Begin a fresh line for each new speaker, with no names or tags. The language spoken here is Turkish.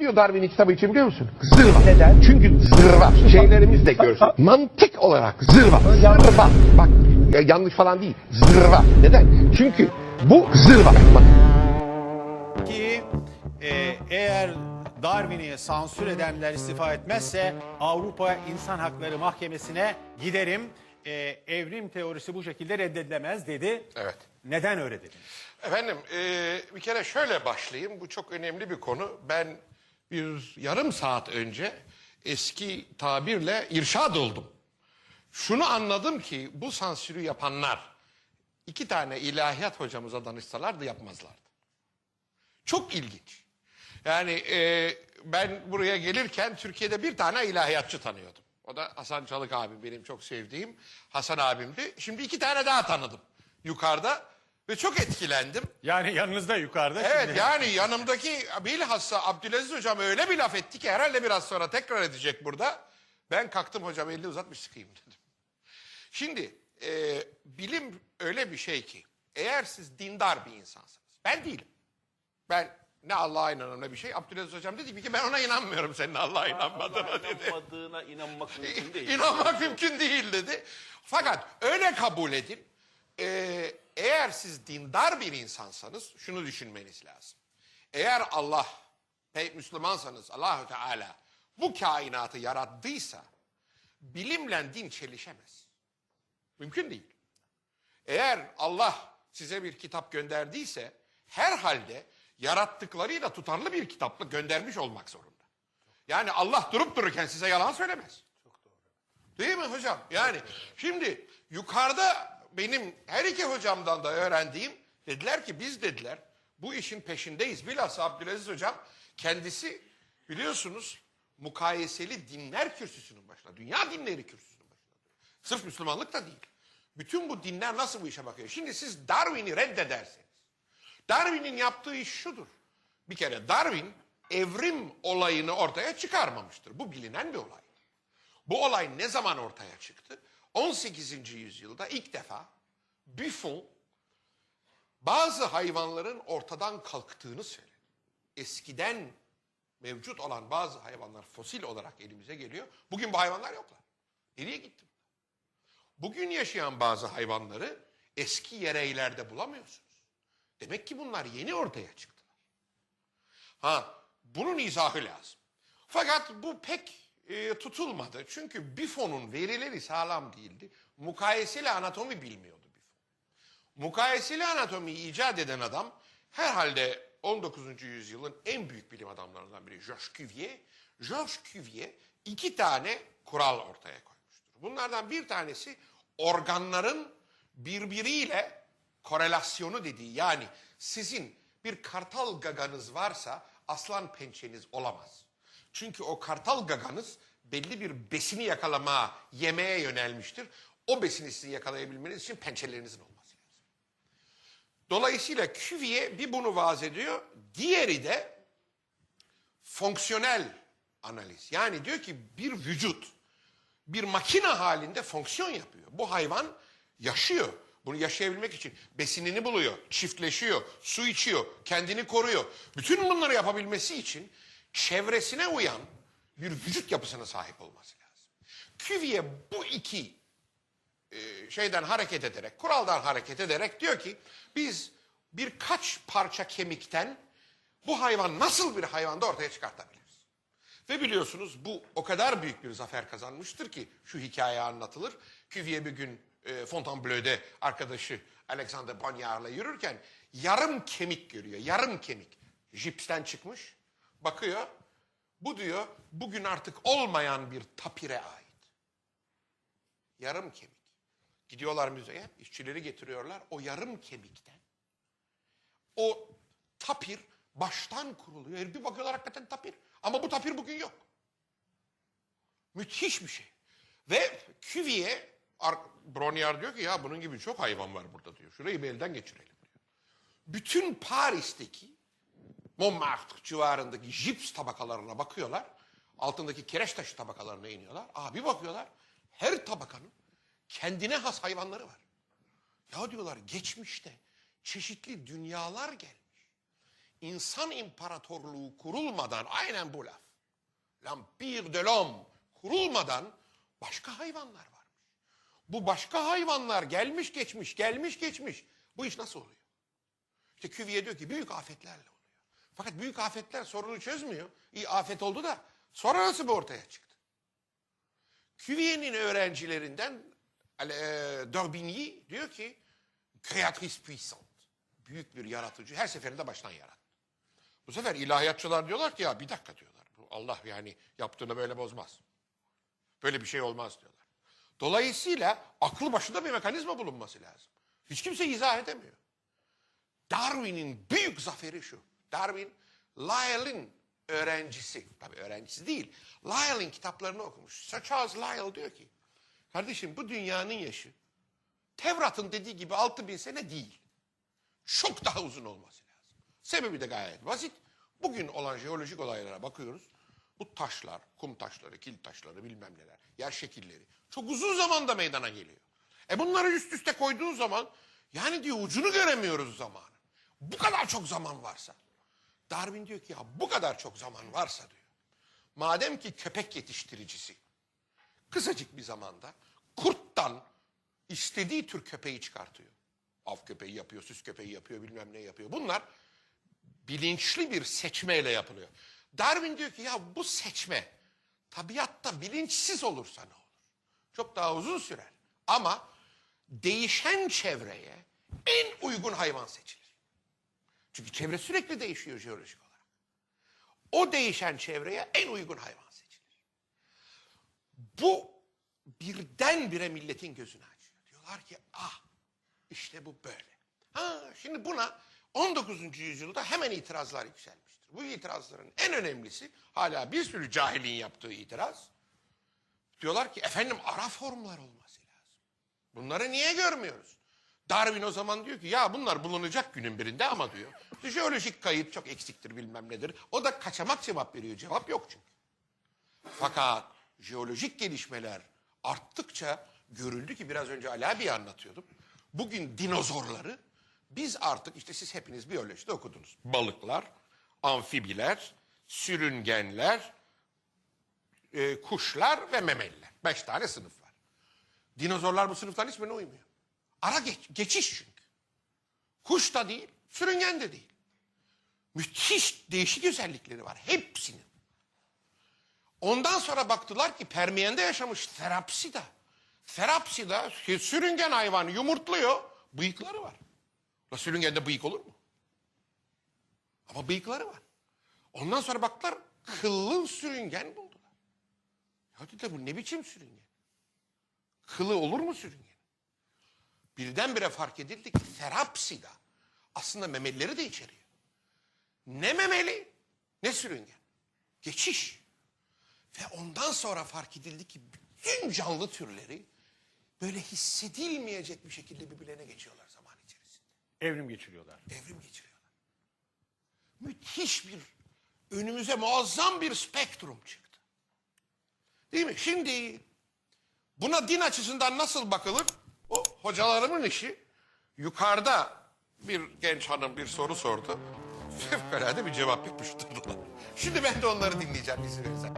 Ne diyor Darwin'in kitabı için biliyor musun? Zırva.
Neden?
Çünkü zırva. Şeylerimiz de görsün. Mantık olarak zırva. Zırva. Bak ya yanlış falan değil. Zırva. Neden? Çünkü bu zırva. Bak,
ki e, eğer Darwin'i sansür edenler istifa etmezse Avrupa İnsan Hakları Mahkemesi'ne giderim. E, evrim teorisi bu şekilde reddedilemez dedi.
Evet.
Neden öyle dediniz?
Efendim e, bir kere şöyle başlayayım. Bu çok önemli bir konu. Ben bir yarım saat önce eski tabirle irşad oldum. Şunu anladım ki bu sansürü yapanlar iki tane ilahiyat hocamıza danışsalardı yapmazlardı. Çok ilginç. Yani e, ben buraya gelirken Türkiye'de bir tane ilahiyatçı tanıyordum. O da Hasan Çalık abim benim çok sevdiğim Hasan abimdi. Şimdi iki tane daha tanıdım yukarıda ve çok etkilendim.
Yani yanınızda yukarıda
Evet
şimdi.
yani yanımdaki bilhassa Abdülaziz hocam öyle bir laf etti ki herhalde biraz sonra tekrar edecek burada. Ben kalktım hocam elini uzatmış sıkayım dedim. Şimdi e, bilim öyle bir şey ki eğer siz dindar bir insansınız. Ben değilim. Ben ne Allah'a inanırım ne bir şey. Abdülaziz hocam dedi ki ben ona inanmıyorum senin Allah'a inanmadığına dedi.
İnanmadığına inanmak mümkün değil.
İnanmak mümkün değil dedi. Fakat öyle kabul edin. Ee, eğer siz dindar bir insansanız şunu düşünmeniz lazım. Eğer Allah, Müslümansanız Allahu Teala bu kainatı yarattıysa bilimle din çelişemez. Mümkün değil. Eğer Allah size bir kitap gönderdiyse herhalde yarattıklarıyla tutarlı bir kitapla göndermiş olmak zorunda. Yani Allah durup dururken size yalan söylemez. Değil mi hocam? Yani şimdi yukarıda benim her iki hocamdan da öğrendiğim dediler ki biz dediler bu işin peşindeyiz. Bilhassa Abdülaziz hocam kendisi biliyorsunuz mukayeseli dinler kürsüsünün başında. Dünya dinleri kürsüsünün başında. Sırf Müslümanlık da değil. Bütün bu dinler nasıl bu işe bakıyor? Şimdi siz Darwin'i reddederseniz. Darwin'in yaptığı iş şudur. Bir kere Darwin evrim olayını ortaya çıkarmamıştır. Bu bilinen bir olay. Bu olay ne zaman ortaya çıktı? 18. yüzyılda ilk defa Buffon bazı hayvanların ortadan kalktığını söyledi. Eskiden mevcut olan bazı hayvanlar fosil olarak elimize geliyor. Bugün bu hayvanlar yoklar. Nereye gitti? Bugün yaşayan bazı hayvanları eski yereylerde bulamıyorsunuz. Demek ki bunlar yeni ortaya çıktılar. Ha, bunun izahı lazım. Fakat bu pek e, tutulmadı. Çünkü Biffon'un verileri sağlam değildi. Mukayeseli anatomi bilmiyordu Biffon. Mukayeseli anatomiyi icat eden adam herhalde 19. yüzyılın en büyük bilim adamlarından biri Georges Cuvier. Georges Cuvier iki tane kural ortaya koymuştur. Bunlardan bir tanesi organların birbiriyle korelasyonu dediği yani sizin bir kartal gaganız varsa aslan pençeniz olamaz. Çünkü o kartal gaganız belli bir besini yakalama, yemeye yönelmiştir. O besini sizin yakalayabilmeniz için pençelerinizin olması lazım. Dolayısıyla Cuvier bir bunu vaaz ediyor. Diğeri de fonksiyonel analiz. Yani diyor ki bir vücut bir makine halinde fonksiyon yapıyor. Bu hayvan yaşıyor. Bunu yaşayabilmek için besinini buluyor, çiftleşiyor, su içiyor, kendini koruyor. Bütün bunları yapabilmesi için çevresine uyan bir vücut yapısına sahip olması lazım. Cuvier bu iki e, şeyden hareket ederek, kuraldan hareket ederek diyor ki biz birkaç parça kemikten bu hayvan nasıl bir hayvanda ortaya çıkartabiliriz. Ve biliyorsunuz bu o kadar büyük bir zafer kazanmıştır ki şu hikaye anlatılır. Cuvier bir gün e, Fontainebleau'de arkadaşı Alexander Bonyard'la yürürken yarım kemik görüyor. Yarım kemik. Jipsten çıkmış. Bakıyor. Bu diyor bugün artık olmayan bir tapire ait. Yarım kemik. Gidiyorlar müzeye, işçileri getiriyorlar. O yarım kemikten o tapir baştan kuruluyor. Herif Bir bakıyorlar hakikaten tapir. Ama bu tapir bugün yok. Müthiş bir şey. Ve Cuvier, Ar- Brongniart diyor ki ya bunun gibi çok hayvan var burada diyor. Şurayı bir elden geçirelim diyor. Bütün Paris'teki Montmartre civarındaki jips tabakalarına bakıyorlar. Altındaki kireç taşı tabakalarına iniyorlar. Aa bir bakıyorlar her tabakanın kendine has hayvanları var. Ya diyorlar geçmişte çeşitli dünyalar gelmiş. insan imparatorluğu kurulmadan aynen bu laf. L'Empire de l'Homme kurulmadan başka hayvanlar varmış. Bu başka hayvanlar gelmiş geçmiş, gelmiş geçmiş. Bu iş nasıl oluyor? İşte Küviye diyor ki büyük afetlerle oluyor. Fakat büyük afetler sorunu çözmüyor. İyi afet oldu da sonra nasıl bu ortaya çıktı? Cuvier'in öğrencilerinden e, D'Orbigny diyor ki créatrice puissante. Büyük bir yaratıcı. Her seferinde baştan yarattı. Bu sefer ilahiyatçılar diyorlar ki ya bir dakika diyorlar. Bu Allah yani yaptığını böyle bozmaz. Böyle bir şey olmaz diyorlar. Dolayısıyla aklı başında bir mekanizma bulunması lazım. Hiç kimse izah edemiyor. Darwin'in büyük zaferi şu. Darwin, Lyell'in öğrencisi. Tabii öğrencisi değil. Lyell'in kitaplarını okumuş. Sir Charles Lyell diyor ki, kardeşim bu dünyanın yaşı Tevrat'ın dediği gibi 6000 sene değil. Çok daha uzun olması lazım. Sebebi de gayet basit. Bugün olan jeolojik olaylara bakıyoruz. Bu taşlar, kum taşları, kil taşları bilmem neler, yer şekilleri çok uzun zamanda meydana geliyor. E bunları üst üste koyduğun zaman yani diyor ucunu göremiyoruz zamanı. Bu kadar çok zaman varsa. Darwin diyor ki ya bu kadar çok zaman varsa diyor. Madem ki köpek yetiştiricisi kısacık bir zamanda kurttan istediği tür köpeği çıkartıyor. Av köpeği yapıyor, süs köpeği yapıyor, bilmem ne yapıyor. Bunlar bilinçli bir seçmeyle yapılıyor. Darwin diyor ki ya bu seçme tabiatta bilinçsiz olursa ne olur? Çok daha uzun sürer. Ama değişen çevreye en uygun hayvan seçilir. Çünkü çevre sürekli değişiyor jeolojik olarak. O değişen çevreye en uygun hayvan seçilir. Bu birdenbire milletin gözünü açıyor. Diyorlar ki ah işte bu böyle. Ha, şimdi buna 19. yüzyılda hemen itirazlar yükselmiştir. Bu itirazların en önemlisi hala bir sürü cahilin yaptığı itiraz. Diyorlar ki efendim ara formlar olması lazım. Bunları niye görmüyoruz? Darwin o zaman diyor ki ya bunlar bulunacak günün birinde ama diyor. Jeolojik kayıt çok eksiktir bilmem nedir. O da kaçamak cevap veriyor. Cevap yok çünkü. Fakat jeolojik gelişmeler arttıkça görüldü ki biraz önce Ali abiye anlatıyordum. Bugün dinozorları biz artık işte siz hepiniz biyolojide okudunuz. Balıklar, amfibiler, sürüngenler, e, kuşlar ve memeliler. Beş tane sınıf var. Dinozorlar bu sınıfların hiçbirine uymuyor. Ara geç, geçiş çünkü. Kuş da değil, sürüngen de değil. Müthiş değişik özellikleri var hepsinin. Ondan sonra baktılar ki Permiyen'de yaşamış Therapsida. Therapsida sürüngen hayvan yumurtluyor. Bıyıkları var. La sürüngende bıyık olur mu? Ama bıyıkları var. Ondan sonra baktılar kıllı sürüngen buldular. Ya dediler bu ne biçim sürüngen? Kılı olur mu sürüngen? Birdenbire fark edildi ki Therapsida aslında memelileri de içeriyor. Ne memeli ne sürüngen. Geçiş. Ve ondan sonra fark edildi ki bütün canlı türleri böyle hissedilmeyecek bir şekilde birbirlerine geçiyorlar zaman içerisinde.
Evrim geçiriyorlar.
Evrim geçiriyorlar. Müthiş bir, önümüze muazzam bir spektrum çıktı. Değil mi? Şimdi buna din açısından nasıl bakılır? O hocalarımın işi. Yukarıda bir genç hanım bir soru sordu. Fevkalade bir cevap yapıştırdılar. Şimdi ben de onları dinleyeceğim izin verirsen.